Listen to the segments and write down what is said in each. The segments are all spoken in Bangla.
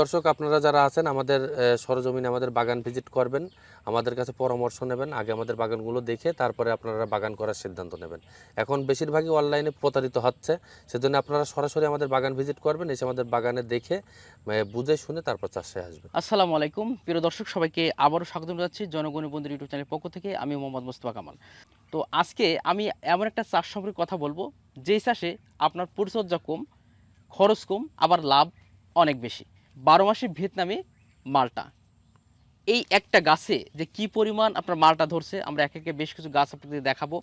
দর্শক, আপনারা যারা আছেন, আমাদের সরজমিনে আমাদের বাগান ভিজিট করবেন। আমাদের কাছে পরামর্শ নেবেন, আগে আমাদের বাগানগুলো দেখে তারপরে আপনারা বাগান করার সিদ্ধান্ত নেবেন। এখন বেশিরভাগই অনলাইনে প্রতারিত হচ্ছে, সেজন্য আপনারা সরাসরি আমাদের বাগান ভিজিট করবেন, এসে আমাদের বাগানে দেখে বুঝে শুনে তারপর চাষে আসবেন। আসসালামু আলাইকুম। প্রিয় দর্শক, সবাইকে আবারও স্বাগত জানাচ্ছি জনগণ বন্ধু ইউটিউব চ্যানেলের পক্ষ থেকে। আমি মোহাম্মদ মুস্তফা কামাল। তো আজকে আমি এমন একটা চাষ সম্পর্কে কথা বলব, যেই চাষে আপনার পরিচর্যা কম, খরচ কম, আবার লাভ অনেক বেশি। বারো মাসে ভিয়েতনামে মালটা। এই একটা গাছে যে কি পরিমাণ আপনার মালটা ধরছে, আমরা এক একে বেশ কিছু গাছ আপনাদের দেখাবো।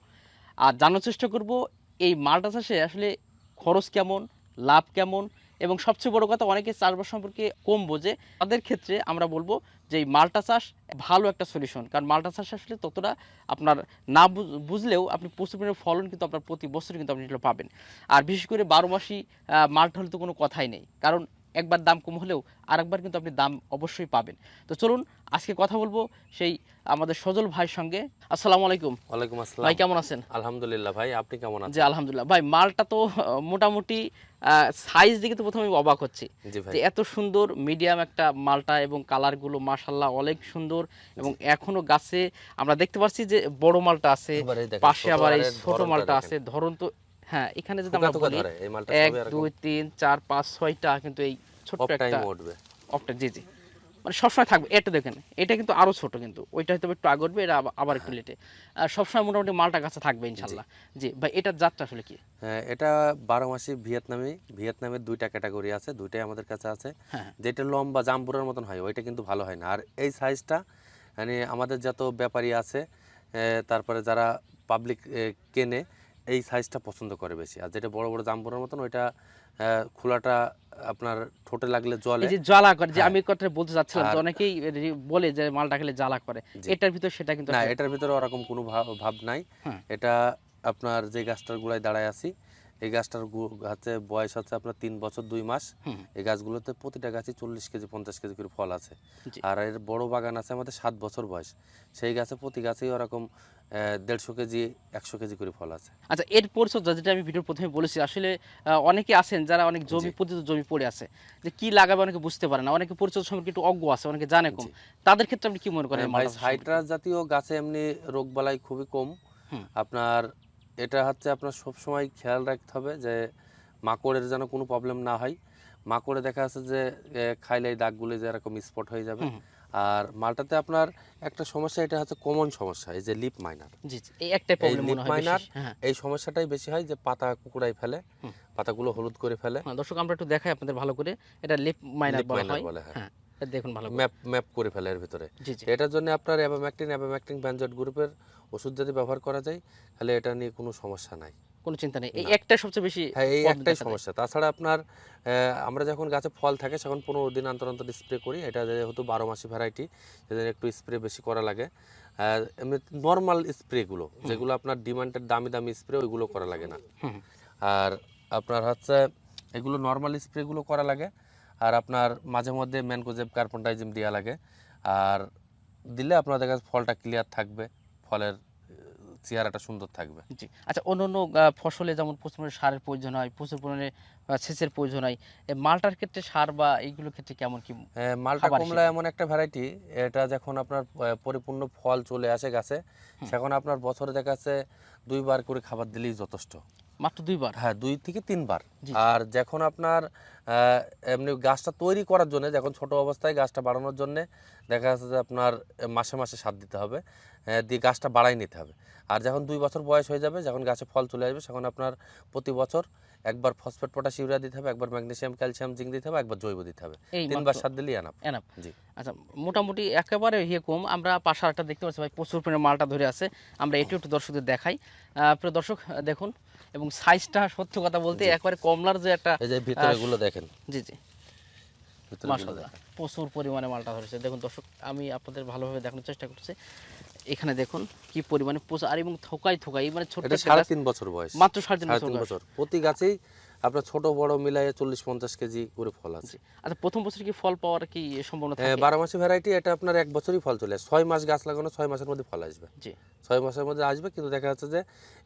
আর জানার চেষ্টা করব, এই মালটা চাষে আসলে খরচ কেমন, লাভ কেমন, এবং সবচেয়ে বড় কথা অনেকে চাষবাস সম্পর্কে কম বোঝে। তাদের ক্ষেত্রে আমরা বলব যে এই মালটা চাষ ভালো একটা সলিউশন কারণ মালটা চাষ আসলে ততটা আপনার না বুঝ- বুঝলেও আপনি প্রচুর পরিমাণে ফলন কিন্তু আপনার প্রতি বছর কিন্তু আপনি পাবেন। আর বিশেষ করে বারো মাসি মালটা হলে তো কোনো কথাই নেই। কারণ একবার দাম কম হলেও আরেকবার কিন্তু আপনি দাম অবশ্যই পাবেন। তো চলুন আজকে কথা বলব সেই আমাদের সজল ভাইয়ের সঙ্গে। আসসালামু আলাইকুম। ওয়ালাইকুম আসসালাম। ভাই কেমন আছেন? আলহামদুলিল্লাহ ভাই আপনি কেমন আছেন? জি আলহামদুলিল্লাহ। ভাই মালটা তো আহ, মোটামুটি সাইজ দিকে তো প্রথমে অবাক হচ্ছে ভাই। যে এত সুন্দর মিডিয়াম একটা মালটা এবং কালারগুলো মাশাল্লাহ অনেক সুন্দর এবং এখনও গাছে আমরা দেখতে পাচ্ছি যে বড় মালটা আছে পাশে আবার এই ছোট মালটা আছে ধরন তো হ্যাঁ এখানে যদি আমরা বলি এক দুই তিন চার পাঁচ ছয়টা কিন্তু এই ছোট্ট একটা জি জি। মানে সবসময় থাকবে এটা দেখেন এটা কিন্তু আরও ছোট কিন্তু ওইটা হয়তো একটু আগে উঠবে এটা আবার- একটু লেটে আর সবসময় মোটামুটি মালটা গাছে থাকবে ইনশাল্লাহ। জি। ভাই এটার জাতটা আসলে কি? হ্যাঁ, এটা বারো মাসি ভিয়েতনামি ভিয়েতনামের দুইটা ক্যাটাগরি আছে দুইটাই আমাদের কাছে আছে। হ্যাঁ যেটা লম্বা জাম্বুরের মতন হয় ওইটা কিন্তু ভালো হয় না। আর এই সাইজটা মানে আমাদের যত ব্যাপারী আছে তারপরে যারা পাবলিক কেনে এই সাইজটা পছন্দ করে বেশি। আর যেটা বড় বড় জাম্বুরের মতন ওইটা খোলাটা আপনার ঠোঁটে লাগলে জলে। এই যে জ্বালা করে যে হ্যাঁ। আমি কথা বলতে চাচ্ছিলাম যে অনেকেই বলে যে মালটা খেলে জ্বালা করে। এটার ভিতর সেটা কিন্তু না এটার ভিতরে ওরকম কোনো ভাব ভাব নাই। হ্যাঁ। এটা আপনার যে গাছটার গোড়ায় দাঁড়ায় আছি এই গাছটার গু- হচ্ছে বয়স হচ্ছে আপনার তিন বছর দুই মাস। এই গাছগুলোতে প্রতিটা গাছে চল্লিশ কেজি পঞ্চাশ কেজি করে ফল আছে। আর এর বড় বাগান আছে আমাদের সাত বছর বয়স। সেই গাছে প্রতি গাছেই ওরকম দেড়শো কেজি একশো কেজি করে ফল আছে। আচ্ছা এর পরিচর্যা যেটা আমি ভিডিওর প্রথমে বলেছি আসলে অনেকে আছেন যারা অনেক জমি। পতিত জমি পড়ে আছে। যে কি লাগাবে অনেকে বুঝতে পারে না। অনেকে পরিচর্যা সম্পর্কে একটু অজ্ঞ আছে অনেকে জানে কম। তাদের ক্ষেত্রে আপনি কি মনে করেন সাইট্রাস জাতীয় গাছে এমনি রোগবালাই খুবই কম। আপনার এটা হচ্ছে আপনার সবসময় খেয়াল রাখতে হবে যে মাকড়ের যেন কোনো প্রবলেম না হয়। মাকড়ে দেখা যাচ্ছে যে খাইলে এই দাগগুলো যে এরকম স্পট হয়ে যাবে। আর মালটাতে আপনার একটা সমস্যা এটা হচ্ছে কমন সমস্যা এই যে লিপ মাইনার জি জি এই একটাই প্রবলেম লিপ মাইনার এই সমস্যাটাই বেশি হয় যে পাতা কুকুরাই ফেলে পাতাগুলো হলুদ করে ফেলে। হ্যাঁ, দর্শক আমরা একটু দেখাই আপনাদের ভালো করে। এটা লিপ মাইনার বলা হয়। হ্যাঁ। হ্যাঁ। দেখুন ভালো ম্যাপ ম্যাপ করে ফেলে এর ভিতরে। এটার জন্য আপনার অ্যাবাম্যাকটিন অ্যাবাম্যাকটিন ব্যানজয়েড গ্রুপের ওষুধ যদি ব্যবহার করা যায় তাহলে এটা নিয়ে কোনো সমস্যা নাই। কোনো চিন্তা নেই। এই না। একটা সবচেয়ে বেশি হ্যাঁ এই একটাই সমস্যা। তাছাড়া আপনার আমরা যখন গাছে ফল থাকে তখন পনেরো দিন অন্তর অন্তর স্প্রে করি। এটা যেহেতু বারো মাসি ভ্যারাইটি সেজন্য একটু স্প্রে বেশি করা লাগে। আর এমনি নর্মাল স্প্রেগুলো যেগুলো আপনার ডিমান্ডের দামি দামি স্প্রে ওইগুলো করা লাগে না। আর আপনার হচ্ছে এগুলো নর্মাল স্প্রেগুলো করা লাগে। আর আপনার মাঝে মধ্যে ম্যানকোজেব কার্পনটাইজিম দেওয়া লাগে। আর দিলে আপনাদের কাছে ফলটা ক্লিয়ার থাকবে ফলের চেহারাটা সুন্দর থাকবে। জি আচ্ছা অন্য অন্য ফসলে যেমন প্রচুর পরিমাণে সারের প্রয়োজন হয় প্রচুর পরিমাণে সেচের প্রয়োজন হয় মালটার ক্ষেত্রে সার বা এইগুলোর ক্ষেত্রে কেমন কি মালটা কমলা এমন একটা ভ্যারাইটি এটা যখন আপনার পরিপূর্ণ ফল চলে আসে গাছে। সেখন আপনার বছরে দেখা যাচ্ছে দুইবার করে খাবার দিলেই যথেষ্ট। মাত্র দুইবার? হ্যাঁ দুই থেকে তিনবার। আর যখন আপনার এমনি গাছটা তৈরি করার জন্য যখন ছোট অবস্থায় গাছটা বাড়ানোর জন্য দেখা যাচ্ছে যে আপনার মাসে মাসে সার দিতে হবে দিয়ে গাছটা বাড়াই নিতে হবে। আর যখন দুই বছর বয়স হয়ে যাবে যখন গাছে ফল চলে আসবে তখন আপনার প্রতি বছর একবার ফসফেট পটাশ ইউরিয়া দিতে হবে একবার ম্যাগনেসিয়াম ক্যালসিয়াম জিঙ্ক দিতে হবে একবার জৈব দিতে হবে। তিনবার সার দিলেই আনাপ এনাফ জি। আচ্ছা মোটামুটি একেবারে ইয়ে কম। আমরা পাশারটা দেখতে পাচ্ছি ভাই প্রচুর পরিমাণে মালটা ধরে আছে। আমরা এটিও একটু দর্শকদের দেখাই। প্রিয় দর্শক দেখুন এবং সাইজটা সত্য কথা বলতে একবারে কমলার যে একটা এই যে ভিতরে গুলো দেখেন। জি জি। মাশাআল্লাহ। প্রচুর পরিমাণে মালটা ধরেছে। দেখুন দর্শক আমি আপনাদের ভালোভাবে দেখানোর চেষ্টা করছি এখানে দেখুন কি পরিমাণে প্রচুর আর এবং থোকাই থোকাই মানে একটা সাড়ে তিন বছর বয়স। মাত্র সাড়ে তিন। বছর। প্রতি গাছেই আপনার ছোট বড় মিলাইয়ে চল্লিশ পঞ্চাশ কেজি করে ফল আছে। আচ্ছা প্রথম বছর কি ফল পাওয়ার কি সম্ভাবনা হ্যাঁ, থাকে? বারো মাসি ভ্যারাইটি এটা আপনার এক বছরই ফল চলে আসে। ছয় মাস গাছ লাগানো ছয় মাসের মধ্যে ফল আসবে। জি। ছয় মাসের মধ্যে আসবে কিন্তু দেখা যাচ্ছে যে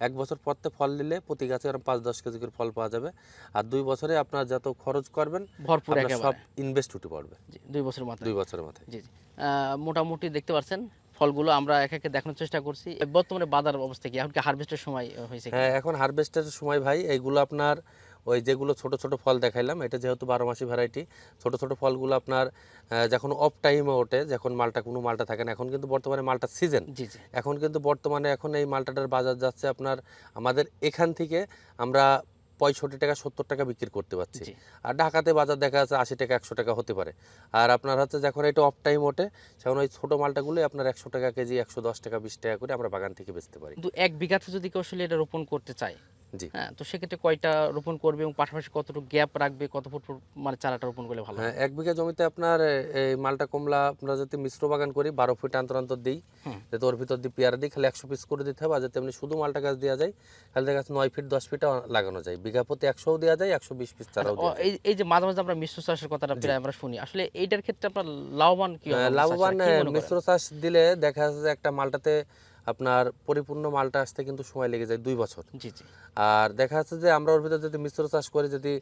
এক বছর পরতে ফল দিলে প্রতি গাছে এরকম পাঁচ দশ কেজি করে ফল পাওয়া যাবে। আর দুই বছরে আপনার যত খরচ করবেন ভরপুর সব ইনভেস্ট উঠে পড়বে। দুই বছরের মাথায়। দুই বছরের মাথায়। জি জি। মোটামুটি দেখতে পাচ্ছেন ফলগুলো আমরা এক একে দেখানোর চেষ্টা করছি। বর্তমানে বাজার অবস্থা কি? এখন কি হারভেস্টের সময় হয়েছে হ্যাঁ এখন হারভেস্টের সময় ভাই এইগুলো আপনার ওই যেগুলো ছোট ছোট ফল দেখাইলাম এটা যেহেতু বারো মাসি ভ্যারাইটি ছোট ছোট ফলগুলো আপনার যখন অফ টাইমে ওঠে যখন মালটা কোনো মালটা থাকে না এখন কিন্তু বর্তমানে মালটা সিজন এখন কিন্তু বর্তমানে এখন এই মালটাটার বাজার যাচ্ছে আপনার আমাদের এখান থেকে আমরা পঁয়ষট্টি টাকা সত্তর টাকা বিক্রি করতে পারছি। আর ঢাকাতে বাজার দেখা যাচ্ছে আশি টাকা একশো টাকা হতে পারে। আর আপনার হচ্ছে যখন এটা অফ টাইম ওঠে তখন ওই ছোটো মালটাগুলোই আপনার একশো টাকা কেজি একশো দশ টাকা বিশ টাকা করে আমরা বাগান থেকে বেচতে পারি। কিন্তু এক বিঘাতে যদি কেউ আসলে এটা রোপণ করতে চায় জি হ্যাঁ তো সেক্ষেত্রে কয়টা রোপণ করবে এবং পাশাপাশি কতটুকু গ্যাপ রাখবে কত ফুট ফুট মানে চারাটা রোপণ করলে ভালো হ্যাঁ এক বিঘা জমিতে আপনার এই মালটা কমলা আমরা যদি মিশ্র বাগান করি বারো ফুট অন্তর অন্তর দিই। যাতে ওর ভিতর দিয়ে পেয়ারা দিই খালি একশো পিস করে দিতে হবে আর যাতে এমনি শুধু মালটা গাছ দেওয়া যায় খালি দেখা যাচ্ছে নয় ফিট দশ ফিটও লাগানো যায়। বিঘা প্রতি একশোও দেওয়া যায় একশো বিশ পিস চারাও আচ্ছা, এই যে মাঝে মাঝে আমরা মিশ্র চাষের কথাটা প্রায় আমরা শুনি। আসলে এইটার ক্ষেত্রে আপনার লাভবান কি হ্যাঁ, লাভবান? মিশ্র চাষ দিলে দেখা যাচ্ছে একটা মালটাতে আপনার পরিপূর্ণ মালটা আসতে কিন্তু সময় লেগে যায় দুই বছর। জি জি। আর দেখা যাচ্ছে যে আমরা ওর ভিতরে যদি মিশ্র চাষ করে যদি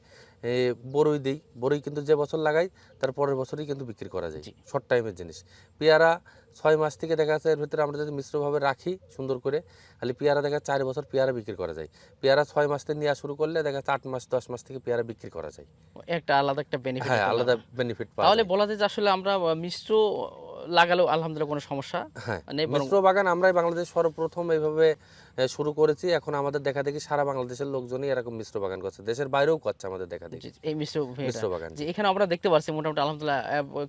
বরই দিই বরই কিন্তু যে বছর লাগাই তার পরের বছরই কিন্তু বিক্রি করা যায়। শর্ট টাইমের জিনিস। পেয়ারা ছয় মাস থেকে দেখা যাচ্ছে এর ভিতরে আমরা যদি মিশ্রভাবে রাখি সুন্দর করে খালি পেয়ারা দেখা চার বছর পেয়ারা বিক্রি করা যায়। পেয়ারা ছয় মাস থেকে নেওয়া শুরু করলে দেখা যাচ্ছে আট মাস দশ মাস থেকে পেয়ারা বিক্রি করা যায়। একটা আলাদা একটা বেনিফিট হ্যাঁ আলাদা বেনিফিট পাওয়া তাহলে বলা যায় যে আসলে আমরা মিশ্র লাগালেও আলহামদুলিল্লাহ কোনো সমস্যা হ্যাঁ। নেই মিশ্র বাগান আমরাই বাংলাদেশ সর্বপ্রথম এইভাবে শুরু করেছি। এখন আমাদের দেখা দেখি সারা বাংলাদেশের লোকজনই এরকম মিশ্র বাগান করছে। দেশের বাইরেও করছে আমাদের দেখা দেখি। এই মিশ্র মিশ্র বাগান যে এখানে আমরা দেখতে পাচ্ছি মোটামুটি আলহামদুলিল্লাহ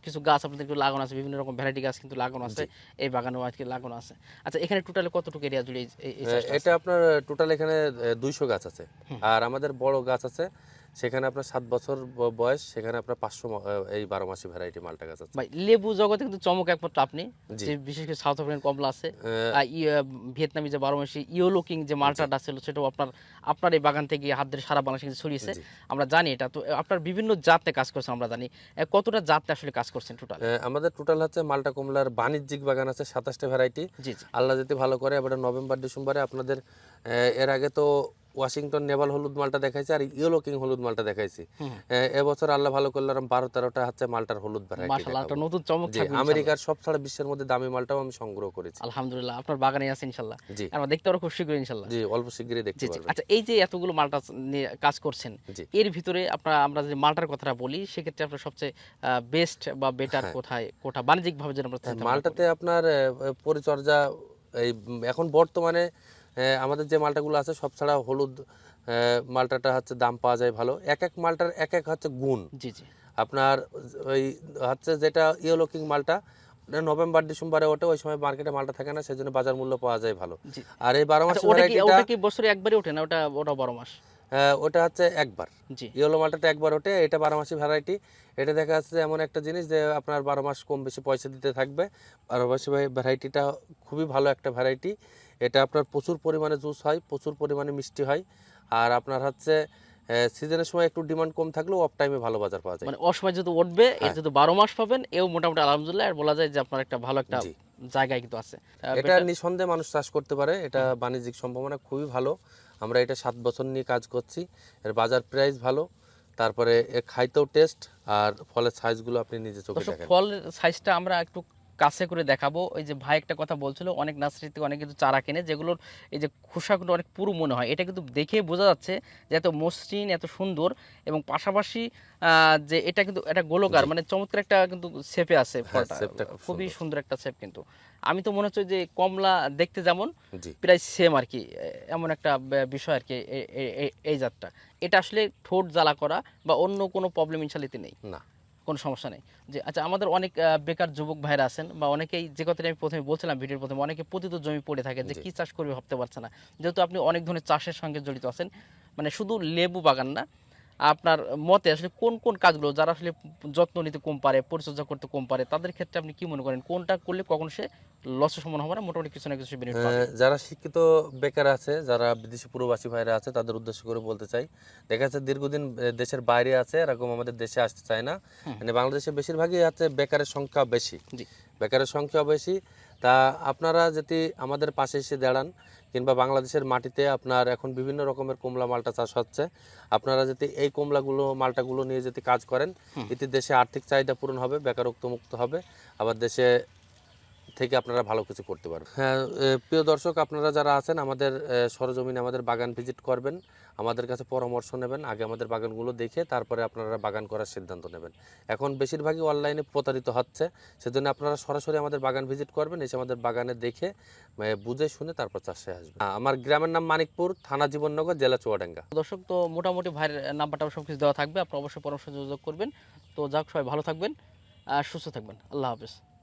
কিছু গাছ আপনাদের একটু লাগানো আছে বিভিন্ন রকম ভ্যারাইটি গাছ কিন্তু লাগানো আছে এই বাগানেও আজকে লাগানো আছে। আচ্ছা এখানে টোটালে কতটুকু এরিয়া জুড়ে? এটা আপনার টোটাল এখানে দুইশো গাছ আছে। আর আমাদের বড় গাছ আছে সেখানে আপনার সাত বছর বয়স সেখানে আপনার পাঁচশো এই বারো মাসি ভ্যারাইটি মালটা গাছ আছে। ভাই লেবু জগতে কিন্তু চমক একমাত্র আপনি। যে বিশেষ করে সাউথ আফ্রিকান কমলা আছে ভিয়েতনামি যে বারো মাসি ইয়োলো কিং যে মালটাটা ছিল সেটাও আপনার আপনার এই বাগান থেকে হাত ধরে সারা বাংলাদেশে কিন্তু ছড়িয়েছে। আমরা জানি এটা। তো আপনার বিভিন্ন জাতে কাজ করছেন আমরা জানি। কতটা জাতে আসলে কাজ করছেন টোটাল আমাদের টোটাল হচ্ছে মালটা কমলার বাণিজ্যিক বাগান আছে সাতাশটা ভ্যারাইটি আল্লাহ যদি ভালো করে এবারে নভেম্বর ডিসেম্বরে আপনাদের এর আগে তো ওয়াশিংটন নেভাল হলুদ মালটা দেখাইছি আর ইয়েলো কিং হলুদ মালটা দেখাইছি। এবছর আল্লাহ ভালো করলে বারো তেরোটা হচ্ছে মালটার হলুদ ভ্যারাইটি নতুন চমক আমেরিকার সব ছাড়া বিশ্বের মধ্যে দামি মালটাও আমি সংগ্রহ করেছি। আলহামদুলিল্লাহ আপনার বাগানে আছে ইনশাল্লাহ জি। আমরা দেখতে পারব খুব শীঘ্রই ইনশাল্লাহ জি অল্প শীঘ্রই দেখতে পারবেন। আচ্ছা এই যে এতগুলো মালটা নিয়ে কাজ করছেন এর ভিতরে আপনার আমরা যে মালটার কথাটা বলি সেক্ষেত্রে আপনার সবচেয়ে বেস্ট বা বেটার হ্যাঁ। কোথায় কোটা বাণিজ্যিক ভাবে যেন আমরা মালটাতে আপনার পরিচর্যা এই এখন বর্তমানে আমাদের যে মালটাগুলো আছে সব ছাড়া হলুদ এ, মালটাটা হচ্ছে দাম পাওয়া যায় ভালো। এক এক মালটার এক এক হচ্ছে গুণ। জি জি। আপনার ওই হচ্ছে যেটা ইয়েলো কিং মালটা নভেম্বর ডিসেম্বরে ওঠে ওই সময় মার্কেটে মালটা থাকে না সেই জন্য বাজার মূল্য পাওয়া যায় ভালো। আর এই বারো মাস আচ্ছা ওটা কি বছরে একবারই ওঠে না? ওটা ওটা বারো মাস? ওটা হচ্ছে একবার। জি। ইয়েলো মালটাটা একবার ওঠে এটা বারো মাসি ভ্যারাইটি এটা দেখা যাচ্ছে এমন একটা জিনিস যে আপনার বারো মাস কম বেশি পয়সা দিতে থাকবে। বারো মাসি ভ্যারাইটিটা খুবই ভালো একটা ভ্যারাইটি এটা আপনার প্রচুর পরিমাণে জুস হয় প্রচুর পরিমাণে মিষ্টি হয়। আর আপনার হচ্ছে সিজনের সময় একটু ডিমান্ড কম থাকলেও অফ টাইমে ভালো বাজার পাওয়া যায়। মানে অসময় যদি উঠবে এর হ্যাঁ। যদি বারো মাস পাবেন এও মোটামুটি আলহামদুলিল্লাহ আর বলা যায় যে আপনার একটা ভালো একটা জায়গায় কিন্তু আছে। এটা নিঃসন্দেহে মানুষ চাষ করতে পারে এটা বাণিজ্যিক সম্ভাবনা খুবই ভালো। আমরা এটা সাত বছর নিয়ে কাজ করছি এর বাজার প্রাইস ভালো তারপরে এ খাইতেও টেস্ট আর ফলের সাইজগুলো আপনি নিজে চোখে দেখেন। ফলের সাইজটা আমরা একটু কাছে করে দেখাবো। ওই যে ভাই একটা কথা বলছিল অনেক নার্সারি থেকে অনেক কিছু চারা কেনে যেগুলোর এই যে খোসাগুলো অনেক পুরো মনে হয়। এটা কিন্তু দেখে বোঝা যাচ্ছে যে এত মসৃণ এত সুন্দর এবং পাশাপাশি যে এটা কিন্তু একটা গোলকার মানে চমৎকার একটা কিন্তু শেপে আছে খুব খুবই সুন্দর। একটা শেপ কিন্তু। আমি তো মনে হচ্ছে যে কমলা দেখতে যেমন প্রায় সেম আর কি এমন একটা বিষয় আর কি এই জাতটা। এটা আসলে ঠোঁট জ্বালা করা বা অন্য কোনো প্রবলেম ইনশালিতে নেই। না। কোনো সমস্যা নেই। যে আচ্ছা আমাদের অনেক আহ, বেকার যুবক ভাইরা আছেন বা অনেকেই যে কথাটা আমি প্রথমে বলছিলাম ভিডিওর প্রথমে অনেকে পতিত জমি পড়ে থাকে যে কি চাষ করবে ভাবতে পারছে না। যেহেতু আপনি অনেক ধরনের চাষের সঙ্গে জড়িত আছেন মানে শুধু লেবু বাগান না আপনার মতে আসলে কোন কোন কাজগুলো যারা আসলে যত্ন নিতে কম পারে পরিচর্যা করতে কম পারে তাদের ক্ষেত্রে আপনি কি মনে করেন? কোনটা করলে কখন সে লসের সম্ভাবনা হবে না? মোটামুটি কিছু না কিছু বেনিফিট যারা শিক্ষিত বেকার আছে যারা বিদেশি প্রবাসী ভাইরা আছে তাদের উদ্দেশ্য করে বলতে চাই দেখা যাচ্ছে দীর্ঘদিন দেশের বাইরে আছে এরকম আমাদের দেশে আসতে চায় না। মানে বাংলাদেশে বেশিরভাগই আছে বেকারের সংখ্যা বেশি। বেকারের সংখ্যা বেশি। তা আপনারা যদি আমাদের পাশে এসে দাঁড়ান কিংবা বাংলাদেশের মাটিতে আপনার এখন বিভিন্ন রকমের কমলা মালটা চাষ হচ্ছে। আপনারা যদি এই কমলাগুলো মালটাগুলো নিয়ে যদি কাজ করেন এতে দেশে আর্থিক চাহিদা পূরণ হবে বেকারত্ব মুক্ত হবে। আবার দেশে থেকে আপনারা ভালো কিছু করতে পারবেন। হ্যাঁ প্রিয় দর্শক আপনারা যারা আছেন আমাদের সরজমিনে আমাদের বাগান ভিজিট করবেন। আমাদের কাছে পরামর্শ নেবেন আগে আমাদের বাগানগুলো দেখে তারপরে আপনারা বাগান করার সিদ্ধান্ত নেবেন। এখন বেশিরভাগই অনলাইনে প্রতারিত হচ্ছে সেজন্য আপনারা সরাসরি আমাদের বাগান ভিজিট করবেন এসে আমাদের বাগানে দেখে বুঝে শুনে তারপর চাষে আসবেন। আমার গ্রামের নাম মানিকপুর থানা জীবননগর জেলা চুয়াডাঙ্গা। দর্শক তো মোটামুটি ভাইয়ের নাম্বারটা সব কিছু দেওয়া থাকবে আপনারা অবশ্যই পরামর্শ যোগাযোগ করবেন। তো যাক সবাই ভালো থাকবেন আর সুস্থ থাকবেন। আল্লাহ হাফেজ।